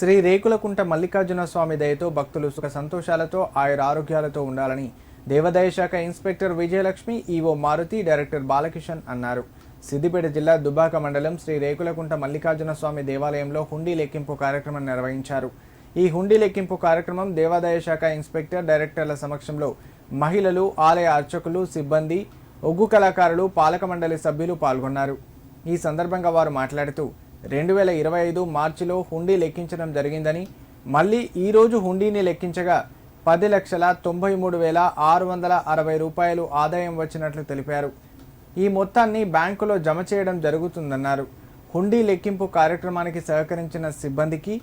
శ్రీ రేకులకుంట మల్లికార్జున స్వామి దయతో భక్తులు సుఖ సంతోషాలతో ఆయుర ఆరోగ్యాలతో ఉండాలని దేవాదాయ శాఖ inspector Vijayalakshmi EO Maruti director Balakishan అన్నారు. సిద్దిపేట జిల్లా దుబాక మండలం శ్రీ రేకులకుంట మల్లికార్జున స్వామి దేవాలయంలో హుండీ లెక్కింపు కార్యక్రమం నిర్వహించారు. ఈ హుండీ లెక్కింపు కార్యక్రమం దేవాదాయ శాఖ ఇన్స్పెక్టర్ డైరెక్టర్ల సమక్షంలో మహిళలు ఆలయ అర్చకులు సిబ్బంది ఒగ్గు కళాకారులు పాలక మండలి సభ్యులు పాల్గొన్నారు. ఈ సందర్భంగా వారు మాట్లాడుతూ రెండు వేల ఇరవై ఐదు మార్చిలో హుండీ లెక్కించడం జరిగిందని మళ్ళీ ఈరోజు హుండీని లెక్కించగా పది లక్షల తొంభై మూడు వేల ఆరు వందల అరవై రూపాయలు ఆదాయం వచ్చినట్లు తెలిపారు. ఈ మొత్తాన్ని బ్యాంకులో జమ చేయడం జరుగుతుందన్నారు. హుండీ లెక్కింపు కార్యక్రమానికి సహకరించిన సిబ్బందికి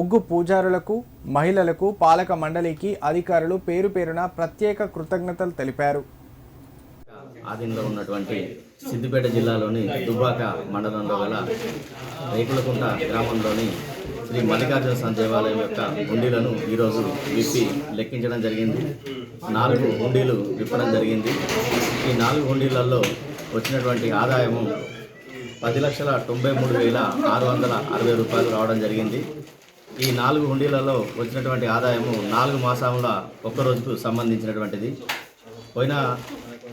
ఒగ్గు పూజారులకు మహిళలకు పాలక మండలికి అధికారులు పేరు పేరున ప్రత్యేక కృతజ్ఞతలు తెలిపారు. ఆధీనంలో ఉన్నటువంటి సిద్దిపేట జిల్లాలోని దుబ్బాక మండలంలో గల రేకులకుంట గ్రామంలోని శ్రీ మల్లికార్జున స్వామి దేవాలయం యొక్క హుండీలను ఈరోజు విప్పి లెక్కించడం జరిగింది. నాలుగు హుండీలు విప్పడం జరిగింది. ఈ నాలుగు హుండీలలో వచ్చినటువంటి ఆదాయము పది లక్షల తొంభై మూడు వేల ఆరు వందల అరవై రూపాయలు రావడం జరిగింది. ఈ నాలుగు హుండీలలో వచ్చినటువంటి ఆదాయము నాలుగు మాసముల ఒక్క రోజుకు సంబంధించినటువంటిది. పోయిన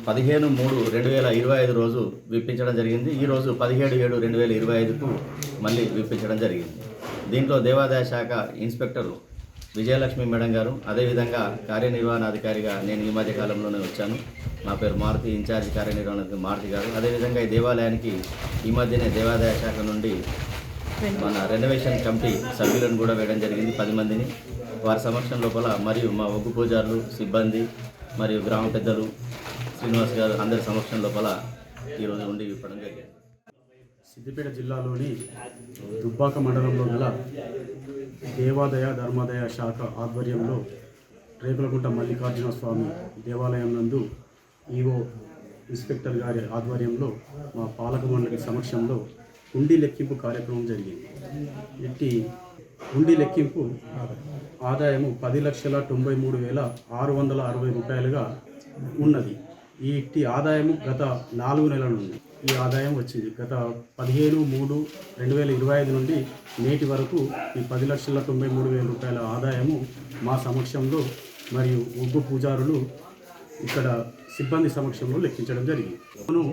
పదిహేను మూడు రెండు వేల ఇరవై ఐదు రోజు విప్పించడం జరిగింది. ఈ రోజు పదిహేడు ఏడు రెండు వేల ఇరవై ఐదుకు మళ్ళీ విప్పించడం జరిగింది. దీంట్లో దేవాదాయ శాఖ ఇన్స్పెక్టర్ విజయలక్ష్మి మేడం గారు అదేవిధంగా కార్యనిర్వహణాధికారిగా నేను ఈ మధ్య కాలంలోనే వచ్చాను. నా పేరు మారుతి ఇన్ఛార్జ్ కార్యనిర్వహణ మారుతి గారు. అదేవిధంగా ఈ దేవాలయానికి ఈ మధ్యనే దేవాదాయ శాఖ నుండి మన రెనోవేషన్ కమిటీ సభ్యులను కూడా వేయడం జరిగింది పది మందిని. వారి సమక్షం లోపల మరియు మా ఒగ్గు పూజారులు సిబ్బంది మరియు గ్రామ పెద్దలు శ్రీనివాస్ గారు అందరి సమక్షం లోపల ఈరోజు ఉండి ఇవ్వడం జరిగింది. సిద్దిపేట జిల్లాలోని దుబ్బాక మండలంలో గల దేవాదయ ధర్మాదయ శాఖ ఆధ్వర్యంలో రేకులకుంట మల్లికార్జున స్వామి దేవాలయం నందు ఈవో ఇన్స్పెక్టర్ గారి ఆధ్వర్యంలో మా పాలక మండలి సమక్షంలో హుండీ లెక్కింపు కార్యక్రమం జరిగింది. ఇట్టి హుండీ లెక్కింపు ఆదాయము పది లక్షల తొంభై మూడు వేల ఆరు వందల అరవై రూపాయలుగా ఉన్నది. ఈ ఇట్టి ఆదాయము గత నాలుగు నెలల నుండి ఈ ఆదాయం వచ్చింది. గత పదిహేను మూడు రెండు వేల ఇరవై ఐదు నుండి నేటి వరకు ఈ పది లక్షల తొంభై మూడు వేల రూపాయల ఆదాయము మా సమక్షంలో మరియు ఉగ్గు పూజారులు ఇక్కడ సిబ్బంది సమక్షంలో లెక్కించడం జరిగింది. మనం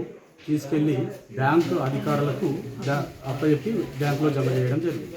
తీసుకెళ్ళి బ్యాంకు అధికారులకు అప్పచెప్పి బ్యాంకులో జమ చేయడం జరిగింది.